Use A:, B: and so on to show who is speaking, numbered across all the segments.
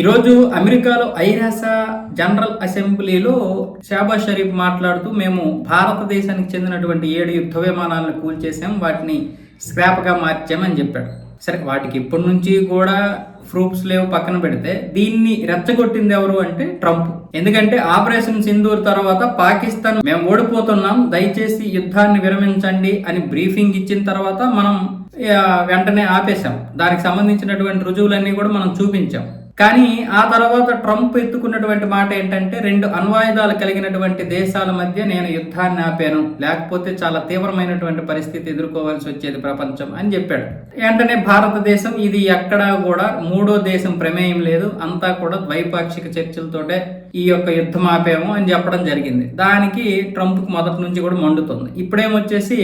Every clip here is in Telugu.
A: ఈరోజు అమెరికాలో ఐరాస జనరల్ అసెంబ్లీలో షాబాజ్ షరీఫ్ మాట్లాడుతూ మేము భారతదేశానికి చెందినటువంటి ఏడు యుద్ధ విమానాలను కూల్చేసాం వాటిని స్క్రాప్గా మార్చామని చెప్పాడు. సరే వాటికి ఇప్పటి నుంచి కూడా ప్రూఫ్స్ లేవు పక్కన పెడితే దీన్ని రెచ్చగొట్టింది ఎవరు అంటే ట్రంప్. ఎందుకంటే ఆపరేషన్ సింధూర్ తర్వాత పాకిస్తాన్ మేము ఓడిపోతున్నాం దయచేసి యుద్ధాన్ని విరమించండి అని బ్రీఫింగ్ ఇచ్చిన తర్వాత మనం వెంటనే ఆపేశాం. దానికి సంబంధించినటువంటి రుజువులన్నీ కూడా మనం చూపించాం. కానీ ఆ తర్వాత ట్రంప్ ఎత్తుకున్నటువంటి మాట ఏంటంటే రెండు అణ్వాయుధాలు కలిగినటువంటి దేశాల మధ్య నేను యుద్ధాన్ని ఆపాను. లేకపోతే చాలా తీవ్రమైనటువంటి పరిస్థితి ఎదుర్కోవాల్సి వచ్చేది ప్రపంచం అని చెప్పాడు. వెంటనే భారతదేశం ఇది ఎక్కడా కూడా మూడో దేశం ప్రమేయం లేదు. అంతా కూడా ద్వైపాక్షిక చర్చలతోటే ఈ యొక్క యుద్ధం ఆపాము అని చెప్పడం జరిగింది. దానికి ట్రంప్ మొదటి నుంచి కూడా మండుతుంది. ఇప్పుడేమొచ్చేసి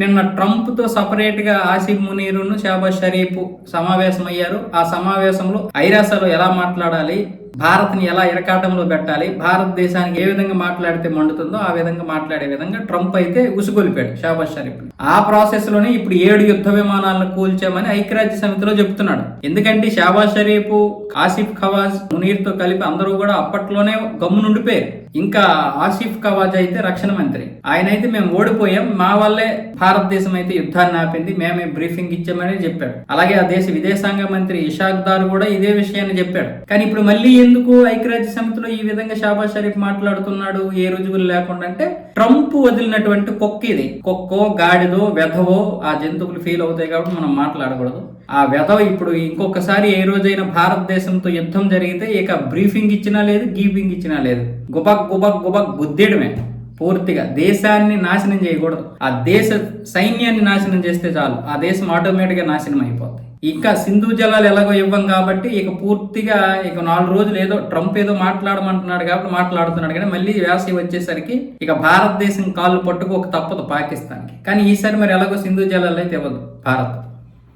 A: నిన్న ట్రంప్తో సపరేట్గా ఆసిఫ్ మునీరును షాబాజ్ షరీఫ్ సమావేశం అయ్యారు ఆ సమావేశంలో ఐరాసలో ఎలా మాట్లాడాలి? భారత్ని ఎలా ఇరకాటంలో పెట్టాలి భారతదేశానికి ఏ విధంగా మాట్లాడితే మండుతుందో ఆ విధంగా మాట్లాడే విధంగా ట్రంప్ అయితే ఉసుగొలిపాడు షాబాజ్ షరీఫ్ ఆ ప్రాసెస్లోనే ఇప్పుడు ఏడు యుద్ధ విమానాలను కూల్చామని ఐక్యరాజ్య సమితిలో చెబుతున్నాడు ఎందుకంటే షాబాజ్ షరీఫ్ ఆసిఫ్ ఖవాజ్ మునీర్తో కలిపి అందరూ కూడా అప్పట్లోనే గమ్మునుండిపోయారు ఇంకా ఆసిఫ్ ఖవాజ్ అయితే రక్షణ మంత్రి. ఆయన అయితే మేము ఓడిపోయాం మా వల్లే భారతదేశం అయితే యుద్ధాన్ని ఆపింది మేమే బ్రీఫింగ్ ఇచ్చామని చెప్పాడు. అలాగే ఆ దేశ విదేశాంగ మంత్రి ఇషాక్ దార్ కూడా ఇదే విషయాన్ని చెప్పాడు. కానీ ఇప్పుడు మళ్ళీ ఎందుకు ఐక్యరాజ్య సమితిలో ఈ విధంగా షాబాజ్ షరీఫ్ మాట్లాడుతున్నాడు? ఏ రుజువులు లేకుండా అంటే ట్రంప్ వదిలినటువంటి కుక్క ఇది. కుక్కో గాడిదో వెధవో ఆ జంతువులు ఫీల్ అవుతాయి కాబట్టి మనం మాట్లాడకూడదు. ఆ వెధవ ఇప్పుడు ఇంకొకసారి ఏ రోజైనా భారతదేశంతో యుద్ధం జరిగితే ఇక బ్రీఫింగ్ ఇచ్చినా లేదు గీపింగ్ ఇచ్చినా లేదు. గుబక్ గుబక్ గుబక్ గుద్దేయడమే. పూర్తిగా దేశాన్ని నాశనం చేయకూడదు. ఆ దేశ సైన్యాన్ని నాశనం చేస్తే చాలు. ఆ దేశం ఆటోమేటిక్గా నాశనం అయిపోతుంది ఇంకా సింధు జలాలు ఎలాగో ఇవ్వం కాబట్టి ఇక పూర్తిగా ఇక నాలుగు రోజులు ఏదో ట్రంప్ ఏదో మాట్లాడమంటున్నాడు కాబట్టి మాట్లాడుతున్నాడు కానీ మళ్ళీ వేసవి వచ్చేసరికి ఇక భారతదేశం కాళ్ళు పట్టుకోక తప్పదు పాకిస్తాన్కి. కానీ ఈసారి మరి ఎలాగో సింధు జలాలు అయితే ఇవ్వదు భారత్.